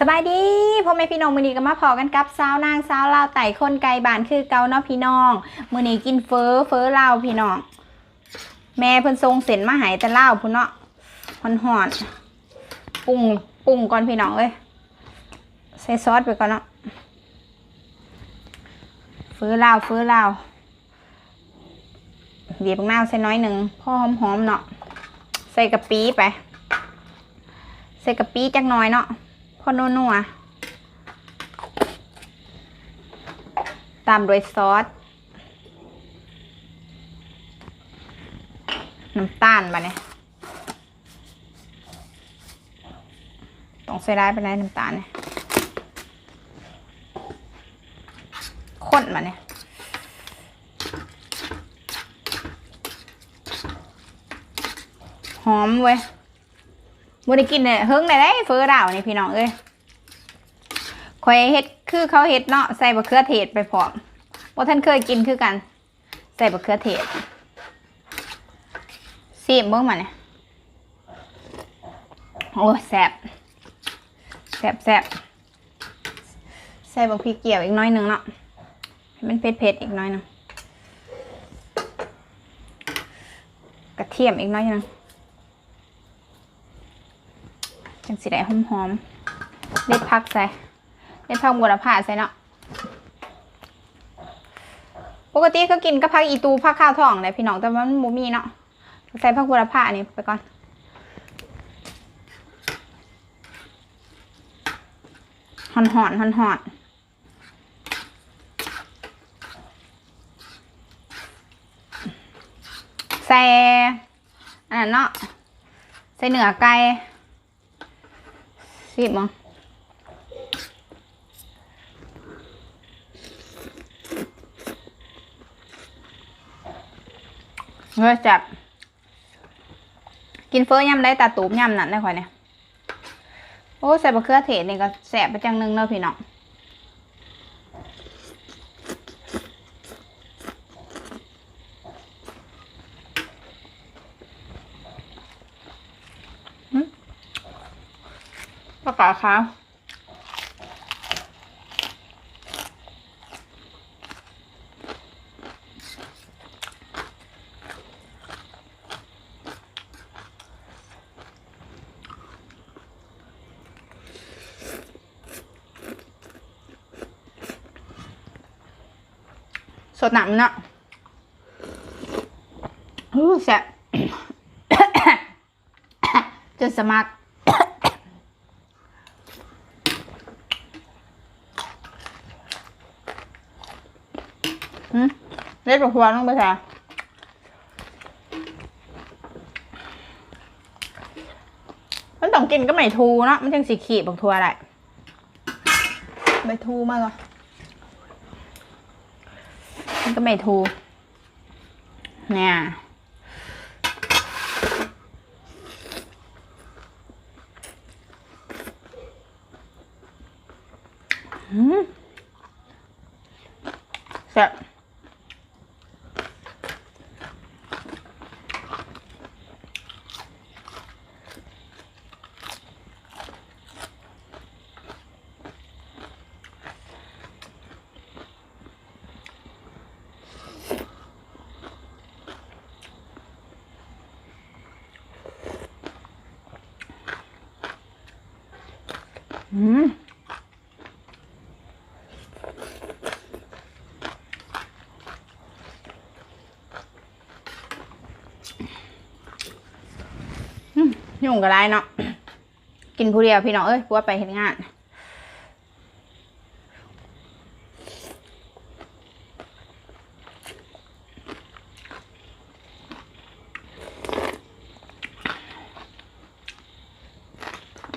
สบายดีพ่อแม่พี่น้องมือนี้ก็มาพอกันกับสาวนางสาวลาวไต่คนไกลบ้านคือเกาเนาะพี่น้องมือนี้กินเฟอเฟอลาวพี่น้อง แม่เพิ่นทรงเส้นมาหายแต่ลาวพุ่นเนาะหอนหอนปรุงปรุงก่อนพี่น้องเอ้ยใส่ซอสไปก่อนเนาะเฟอลาวเฟอลาวเบียบมะนาใส่น้อยหนึ่งพ่อหอมๆเนาะใส่กะปิไป ใส่กะปิจักหน้อยเนาะ อนัวตามด้วยซอส น้ำตาลมาเนี่ยต้องใส่ได้ไปได้น้ำตาลเนี่ยข้นมาเนี่ยหอมเว้ย บได้กินเนี่ยเฮิงได้ได้เฟอร์ดาวนี่พี่น้องเอ้ยคอยเฮ็ดคือเขาเฮ็ดเนาะใส่บะเขือเทศไปพร้อมว่าท่านเคยกินคือกัน ใส่บะเขือเทศซีมเบิ่งมาเนี่ยโอ้แซ่บแซ่บแซ่บใส่บะพริกเกี่ยวอีกน้อยหนึงเนาะให้มันเผ็ดๆอีกน้อยหนึงกระเทียมอีกน้อยหนึง จังสิได้หอมหอมเล็ดพักใส่เล็ดพักบัวละผ่าใส่เนาะปกติก็กินกับผักอีตูผักข้าวทองเลยพี่น้องแต่ว่ามันบ่มีเนาะใส่ผักบัวละผ่านี่ไปก่อนหอนหอนหอนหอนใส่อันนั้นเนาะใส่เนื้อไก่ สิบมั้งเฮ้ยจับ กินเฟอยำได้ตาตูบยำนั่นได้ค่อยเนี่ย โอ้ ใส่บะเขือเทศนี่ก็แสบไปจังนึงเนอะพี่น้อง ปลากาขาวสดหนำเนาะอู้แซ่บจนสมัคร หืมเล็ดปลาควานลงไปแท้มันต้องกินก็ไม่ทูเนาะมันจังสีขีบบางทัวได้ไม่ทูมากอะมันก็ไม่ถูกเนี่ยอืมแซ่บ อืมยุ่งก็ได้เนาะ กินผู้เดียวพี่น้องเอ้ยพวไปเห็นงาน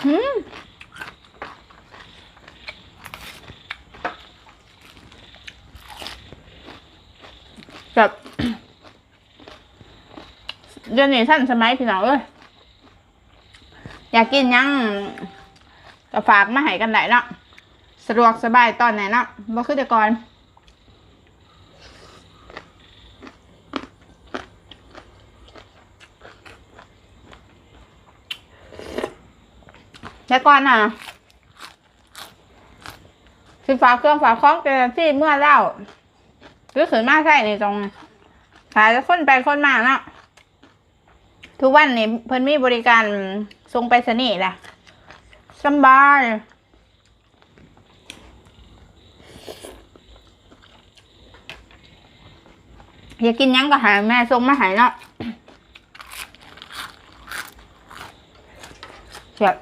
อืม แบบเดือนนี้ท่านสมัยพี่น้องเอ้ยอยากกินยังก็ฝากมาให้กันได้เนาะสะดวกสบายตอนไหนเนาะบ่คือแต่ก่อนแต่ก่อนน่ะคือฝากเครื่องฝากคล้องเจอที่เมื่อเล่า หรือขืนมาใช่ในตรงขายแล้วคนไปคนมาเนาะทุกวันนี้เพิ่นมีบริการส่งไปรษณีแหละสบายอยากกินยังก็หาแม่ส่งมาหายเนาะเจ็บ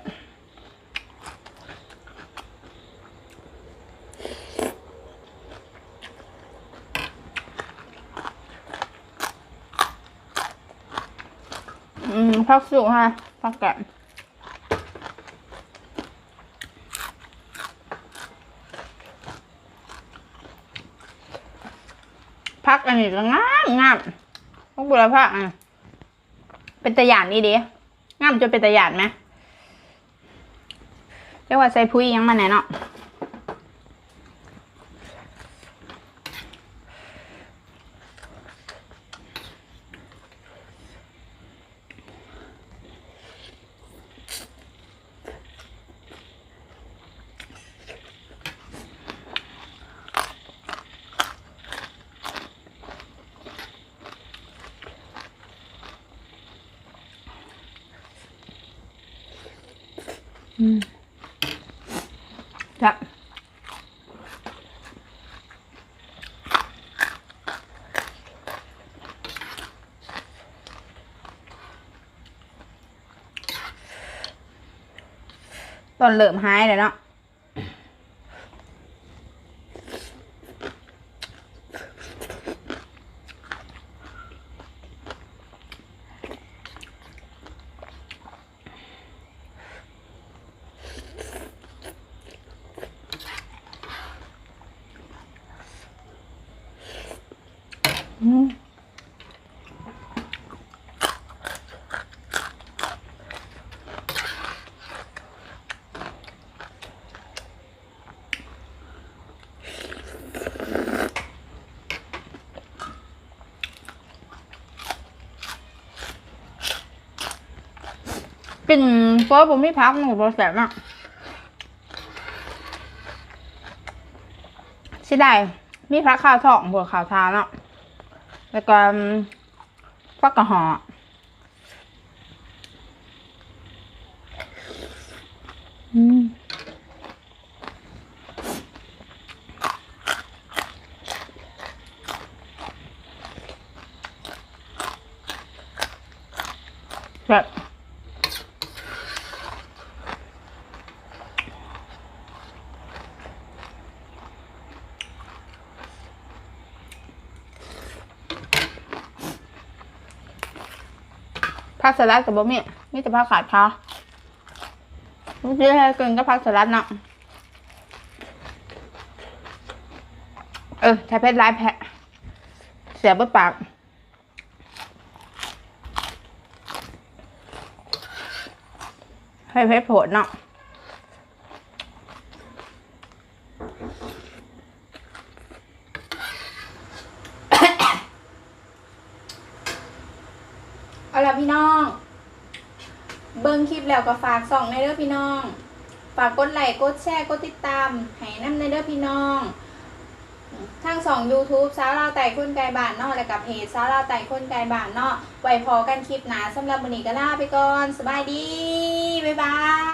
มพักสุกฮะพักแกะพักอันนี้ก็งามงามพวกบุรพาอะเป็นตะหยานนี่ดิงามจนเป็นตะหยานไหมเรียกว่าใส่พุ้ยยังมาไหนเนาะ จ้ะตอนเริ่มหายเลยเนาะ กลิ่นเฟอผมไม่พักหนูบอแสบมากสิได้มีพักข้าวทองบวกข้าวทาเนาะ แล้วก็ฟักกะหออืมแบบ ผักสลัดกับบะหมี่มีแต่ผักขาดเขาเมื่อกี้ให้กินก็ผักสลัดเนาะเออใช้เพชรลายแพะ เสียบปากให้เพชรโผล่เนาะ เอาล่ะพี่น้อง เบิ้ง คลิปแล้วก็ฝากส่องในเด้อพี่น้อง ฝากกดไลค์กดแชร์กดติดตามให้น้ำในเด้อพี่น้องทั้งสอง YouTube สาวลาวไต่คนไกลบ้านเนาะและกับเพจสาวลาวไต่คนไกลบ้านเนาะไว้พอกันคลิปหนาสำหรับวันนี้ก็ลาไปก่อน สบายดี บ๊ายบาย